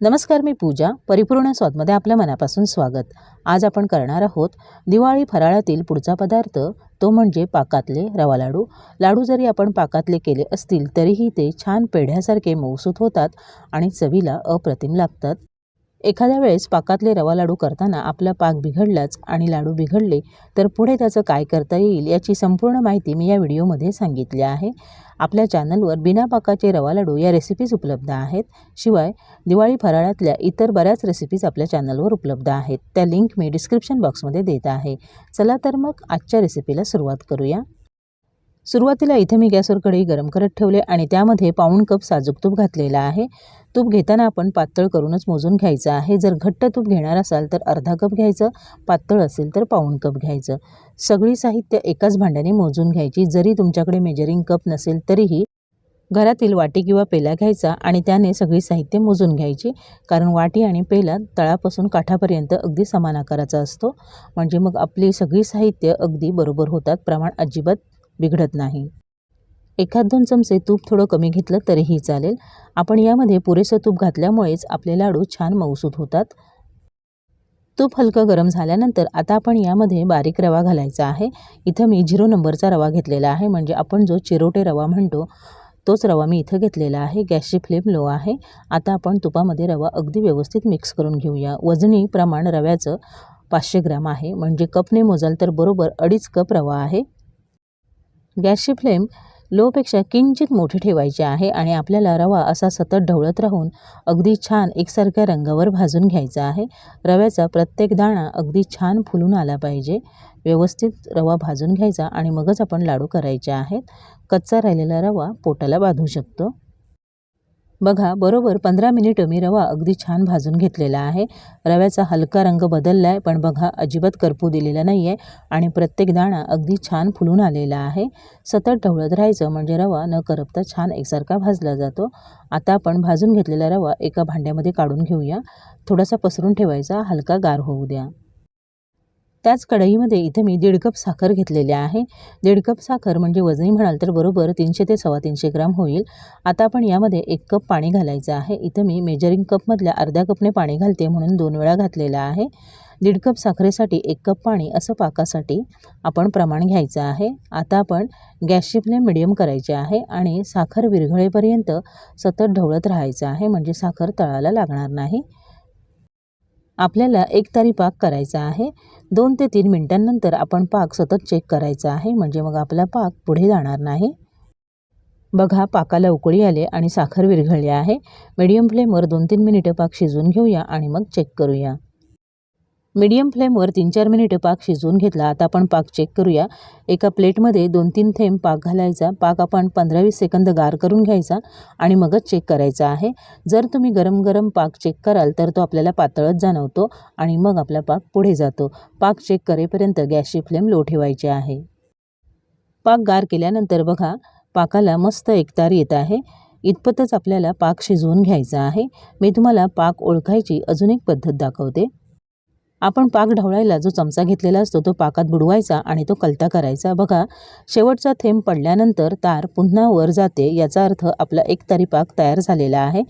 नमस्कार मी पूजा परिपूर्ण स्वादमध्ये आपल्या मनापासून स्वागत. आज आपण करणार आहोत दिवाळी फराळातील पुढचा पदार्थ तो म्हणजे पाकातले रवा लाडू. लाडू जरी आपण पाकातले केले असतील तरीही ते छान पेढ्यासारखे मौसूत होतात आणि चवीला अप्रतिम लागतात. एखाद्या वेळेस पाकातले रवा लाडू करताना आपला पाक बिघडलाच आणि लाडू बिघडले तर पुढे त्याचं काय करता येईल याची संपूर्ण माहिती मी या व्हिडिओमध्ये सांगितली आहे. आपल्या चॅनलवर बिना पाकाचे रवा लाडू या रेसिपीज उपलब्ध आहेत. शिवाय दिवाळी फराळातल्या इतर बऱ्याच रेसिपीज आपल्या चॅनलवर उपलब्ध आहेत. त्या लिंक मी डिस्क्रिप्शन बॉक्समध्ये देत आहे. चला तर मग आजच्या रेसिपीला सुरुवात करूया. सुरुवातीला इथे मी गॅसवर कढई गरम करत ठेवले आणि त्यामध्ये पाऊण कप साजूक तूप घातलेला आहे. तूप घेताना आपण पातळ करूनच मोजून घ्यायचं आहे. जर घट्ट तूप घेणार असाल तर अर्धा कप घ्यायचं पातळ असेल तर पाऊण कप घ्यायचं. सगळी साहित्य एकाच भांड्याने मोजून घ्यायची. जरी तुमच्याकडे मेजरिंग कप नसेल तरीही घरातील वाटी किंवा पेला घ्यायचा आणि त्याने सगळी साहित्य मोजून घ्यायची. कारण वाटी आणि पेला तळापासून काठापर्यंत अगदी समान आकाराचा असतो. म्हणजे मग आपली सगळी साहित्य अगदी बरोबर होतात. प्रमाण अजिबात बिघडत नाही. एखाद दोन चमचे तूप थोडं कमी घेतलं तरीही चालेल. आपण यामध्ये पुरेसं तूप घातल्यामुळेच आपले लाडू छान मऊसूत होतात. तूप हलकं गरम झाल्यानंतर आता आपण यामध्ये बारीक रवा घालायचा आहे. इथं मी झिरो नंबरचा रवा घेतलेला आहे. म्हणजे आपण जो चिरोटे रवा म्हणतो तोच रवा मी इथं घेतलेला आहे. गॅसची फ्लेम लो आहे. आता आपण तुपामध्ये रवा अगदी व्यवस्थित मिक्स करून घेऊया. वजनी प्रमाण रव्याचं पाचशे ग्रॅम आहे. म्हणजे कपने मोजाल तर बरोबर अडीच कप रवा आहे. गॅसची फ्लेम लोपेक्षा किंचित मोठी ठेवायची आहे आणि आपल्याला रवा असा सतत ढवळत राहून अगदी छान एकसारख्या रंगावर भाजून घ्यायचा आहे. रव्याचा प्रत्येक दाणा अगदी छान फुलून आला पाहिजे. व्यवस्थित रवा भाजून घ्यायचा आणि मगच आपण लाडू करायचे आहेत. कच्चा राहिलेला रवा पोटाला बांधू शकतो. बघा बरोबर पंधरा मिनिटं मी रवा अगदी छान भाजून घेतलेला आहे. रव्याचा हलका रंग बदलला आहे पण बघा अजिबात करपू दिलेला नाही आहे आणि प्रत्येक दाणा अगदी छान फुलून आलेला आहे. सतत ढवळत राहायचं म्हणजे रवा न करपता छान एकसारखा भाजला जातो. आता आपण भाजून घेतलेला रवा एका भांड्यामध्ये काढून घेऊया. थोडासा पसरून ठेवायचा हलका गार होऊ द्या. त्याच कढईमध्ये इथे मी दीड कप साखर घेतलेली आहे. दीड कप साखर म्हणजे वजनी म्हणाल तर बरोबर तीनशे ते सव्वा तीनशे ग्राम होईल. आता आपण यामध्ये एक कप पाणी घालायचं आहे. इथं मी मेजरिंग कपमधल्या अर्ध्या कपने पाणी घालते म्हणून दोन वेळा घातलेलं आहे. दीड कप साखरेसाठी एक कप पाणी असं पाकासाठी आपण प्रमाण घ्यायचं आहे. आता आपण गॅसची फ्लेम मिडियम करायची आहे आणि साखर विरघळेपर्यंत सतत ढवळत राहायचं आहे. म्हणजे साखर तळाला लागणार नाही. आपल्याला एक तारी पाक करायचा आहे. दोन ते तीन मिनटांनंतर आपण पाक सतत चेक करायचा आहे. म्हणजे मग आपला पाक पुढे जाणार नाही. बघा पाकाला उकळी आले आणि साखर विरघळली आहे. मीडियम फ्लेमवर दोन तीन मिनिटं पाक शिजवून घेऊया आणि मग चेक करूया. मीडियम फ्लेमवर तीन चार मिनिटं पाक शिजवून घेतला. आता आपण पाक चेक करूया. एका प्लेटमध्ये दोन तीन थेंब पाक घालायचा. पाक आपण पंधरा वीस सेकंद गार करून घ्यायचा आणि मगच चेक करायचा आहे. जर तुम्ही गरम गरम पाक चेक कराल तर तो आपल्याला पातळच जाणवतो आणि मग आपला पाक पुढे जातो. पाक चेक करेपर्यंत गॅसची फ्लेम लो ठेवायची आहे. पाक गार केल्यानंतर बघा पाकाला मस्त एकतार येत आहे. इतपतच आपल्याला पाक शिजवून घ्यायचा आहे. मी तुम्हाला पाक ओळखायची अजून एक पद्धत दाखवते. आपण पाक ढवळायला जो चमचा घेतलेला असतो तो पाकात बुडवायचा आणि तो कलता करायचा. बघा शेवटचा थेंब पडल्यानंतर तार पुन्हा वर जाते याचा अर्थ आपला एक तारी पाक तयार झालेला आहे.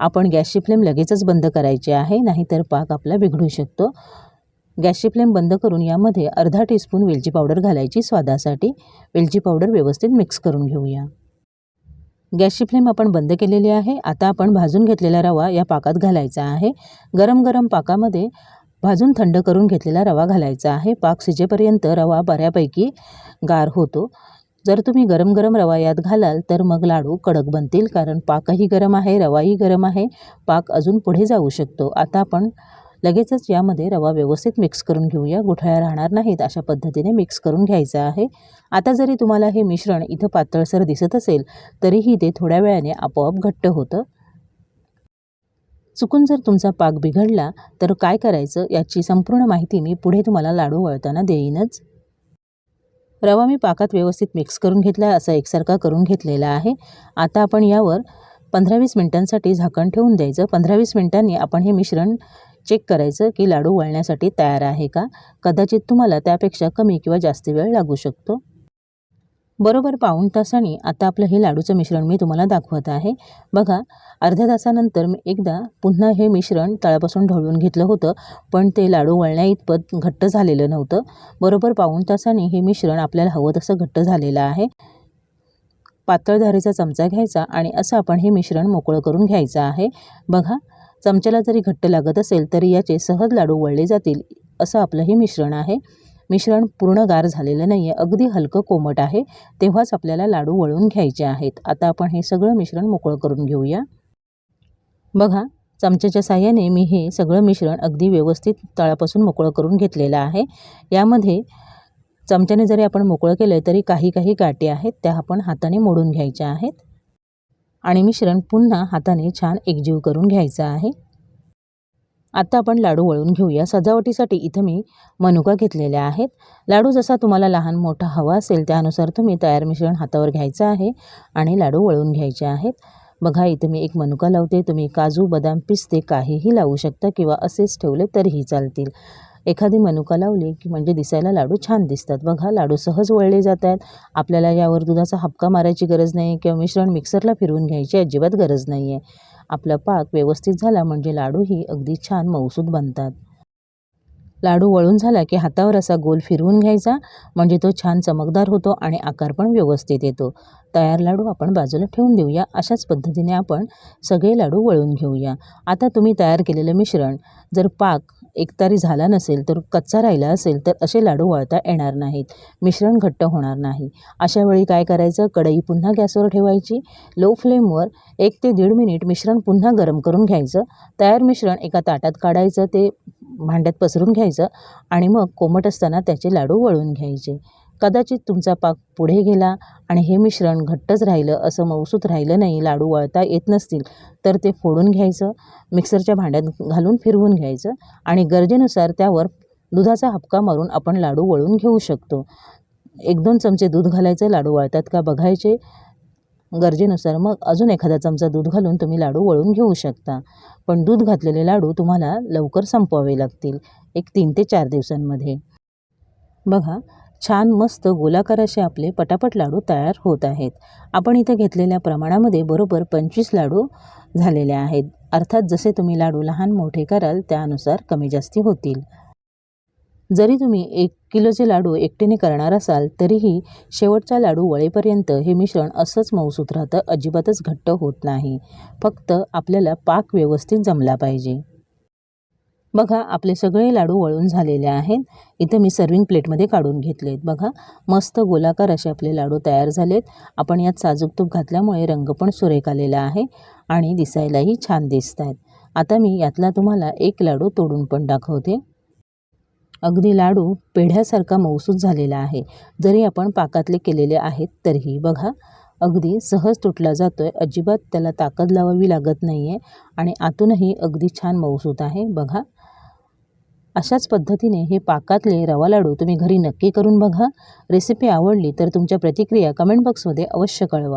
आपण गॅसची फ्लेम लगेचच बंद करायची आहे नाहीतर पाक आपला बिघडू शकतो. गॅसची फ्लेम बंद करून यामध्ये अर्धा टीस्पून वेलची पावडर घालायची स्वादासाठी. वेलची पावडर व्यवस्थित मिक्स करून घेऊया. गॅसची फ्लेम आपण बंद केलेली आहे. आता आपण भाजून घेतलेला रवा या पाकात घालायचा आहे. गरम गरम पाकामध्ये भाजून थंड करून घेतलेला रवा घालायचा आहे. पाक शिजेपर्यंत रवा बऱ्यापैकी गार होतो. जर तुम्ही गरम गरम रवा यात घालाल तर मग लाडू कडक बनतील कारण पाकही गरम आहे रवाही गरम आहे. पाक अजून पुढे जाऊ शकतो. आता आपण लगेचच यामध्ये रवा व्यवस्थित मिक्स करून घेऊया. गुठळ्या राहणार नाहीत अशा पद्धतीने मिक्स करून घ्यायचं आहे. आता जरी तुम्हाला हे मिश्रण इथं पातळसर दिसत असेल तरीही ते थोड्या वेळाने आपोआप घट्ट होतं. चुकून जर तुमचा पाक बिघडला तर काय करायचं याची संपूर्ण माहिती मी पुढे तुम्हाला लाडू वळताना देईनच. रवा मी पाकात व्यवस्थित मिक्स करून घेतला असा एकसारखा करून घेतलेला आहे. आता आपण यावर पंधरा वीस मिनटांसाठी झाकण ठेवून द्यायचं. पंधरा वीस मिनटांनी आपण हे मिश्रण चेक करायचं की लाडू वळण्यासाठी तयार आहे का? कदाचित तुम्हाला त्यापेक्षा कमी किंवा जास्त वेळ लागू शकतो. बरोबर पाऊण तासाने आता आपलं हे लाडूचं मिश्रण मी तुम्हाला दाखवत आहे. बघा अर्ध्या तासानंतर मी एकदा पुन्हा हे मिश्रण तळापासून ढवळून घेतलं होतं पण ते लाडू वळण्या इतपत घट्ट झालेलं नव्हतं. बरोबर पाऊण तासाने हे मिश्रण आपल्याला हवं तसं घट्ट झालेलं आहे. पातळ धारेचा चमचा घ्यायचा आणि असं आपण हे मिश्रण मोकळं करून घ्यायचं आहे. बघा चमच्याला जरी घट्ट लागत असेल तरी याचे सहज लाडू वळले जातील असं आपलं हे मिश्रण आहे. मिश्रण पूर्ण गार झालेलं नाही आहे अगदी हलकं कोमट आहे. तेव्हाच आपल्याला लाडू वळून घ्यायचे आहेत. आता आपण हे सगळं मिश्रण मोकळं करून घेऊया. बघा चमच्याच्या साह्याने मी हे सगळं मिश्रण अगदी व्यवस्थित तळापासून मोकळं करून घेतलेलं आहे. यामध्ये चमच्याने जरी आपण मोकळं केलं तरी काही काही गाठी आहेत. त्या आपण हाताने मोडून घ्यायच्या आहेत. आणि मिश्रण पुन्हा हाताने छान एकजीव करून घ्यायचं आहे. आत्ता आपण लाडू वळून घेऊया. सजावटीसाठी इथं मी मनुका घेतलेल्या आहेत. लाडू जसा तुम्हाला लहान मोठा हवा असेल त्यानुसार तुम्ही तयार मिश्रण हातावर घ्यायचं आहे आणि लाडू वळून घ्यायचे आहेत. बघा इथं मी एक मनुका लावते. तुम्ही काजू बदाम पिस्ते काहीही लावू शकता किंवा असेच ठेवले तरीही चालतील. एखादी मनुका लावली की म्हणजे दिसायला लाडू छान दिसतात. बघा लाडू सहज वळले जात आहेत आपल्याला यावर दुधाचा हपका मारायची गरज नाही किंवा मिश्रण मिक्सरला फिरवून घ्यायची अजिबात गरज नाही आहे आपला पाक व्यवस्थित झाला म्हणजे लाडूही अगदी छान मऊसूद बनतात. लाडू वळून झाला की हातावर असा गोल फिरवून घ्यायचा. म्हणजे तो छान चमकदार होतो आणि आकार पण व्यवस्थित येतो. तयार लाडू आपण बाजूला ठेवून देऊया. अशाच पद्धतीने आपण सगळे लाडू वळून घेऊया. आता तुम्ही तयार केलेलं मिश्रण जर पाक एकतारी झाला नसेल तर कच्चा राहिला असेल तर असे लाडू वळता येणार नाहीत. मिश्रण घट्ट होणार नाही. अशा वेळी काय करायचं? कढई पुन्हा गॅसवर ठेवायची. लो फ्लेमवर एक ते दीड मिनिट मिश्रण पुन्हा गरम करून घ्यायचं. तयार मिश्रण एका ताटात काढायचं. ते भांड्यात पसरून घ्यायचं आणि मग कोमट असताना त्याचे लाडू वळून घ्यायचे. कदाचित तुमचा पाक पुढे गेला आणि हे मिश्रण घट्टच राहिलं असं मऊसूत राहिलं नाही लाडू वळता येत नसतील तर ते फोडून घ्यायचं मिक्सरच्या भांड्यात घालून फिरवून घ्यायचं आणि गरजेनुसार त्यावर दुधाचा हपका मारून आपण लाडू वळून घेऊ शकतो. एक दोन चमचे दूध घालायचं लाडू वळतात का बघायचे. गरजेनुसार मग अजून एखादा चमचा दूध घालून तुम्ही लाडू वळून घेऊ शकता. पण दूध घातलेले लाडू तुम्हाला लवकर संपवावे लागतील एक तीन ते चार दिवसांमध्ये. बघा छान मस्त गोलाकार असे आपले पटापट लाडू तयार होत आहेत. आपण इथं घेतलेल्या प्रमाणामध्ये बरोबर पंचवीस लाडू झालेले आहेत. अर्थात जसे तुम्ही लाडू लहान मोठे कराल त्यानुसार कमी जास्ती होतील. जरी तुम्ही एक किलोचे लाडू एकटीने करणार असाल तरीही शेवटचा लाडू वळेपर्यंत हे मिश्रण असंच मऊसूत राहतं अजिबातच घट्ट होत नाही. फक्त आपल्याला पाक व्यवस्थित जमला पाहिजे. बघा आपले सगळे लाडू वळून झालेले आहेत. इथं मी सर्विंग प्लेटमध्ये काढून घेतलेत. बघा मस्त गोलाकार असे आपले लाडू तयार झालेत. आपण यात साजूक तूप घातल्यामुळे रंग पण सुरेख आलेला आहे आणि दिसायलाही छान दिसत आहेत आता मी यातला तुम्हाला एक लाडू तोडून पण दाखवते. अगदी लाडू पेढ्यासारखा मौसूद झालेला आहे. जरी आपण पाकातले केलेले आहेत तरीही बघा अगदी सहज तुटला जातो आहे अजिबात त्याला ताकद लावावी लागत नाही आहे आणि आतूनही अगदी छान मौसूद आहे. बघा अशाच पद्धतीने हे पाकातले रवा लाडू तुम्ही घरी नक्की करून बघा. रेसिपी आवडली तर तुमच्या प्रतिक्रिया कमेंट बॉक्समध्ये अवश्य कळवा.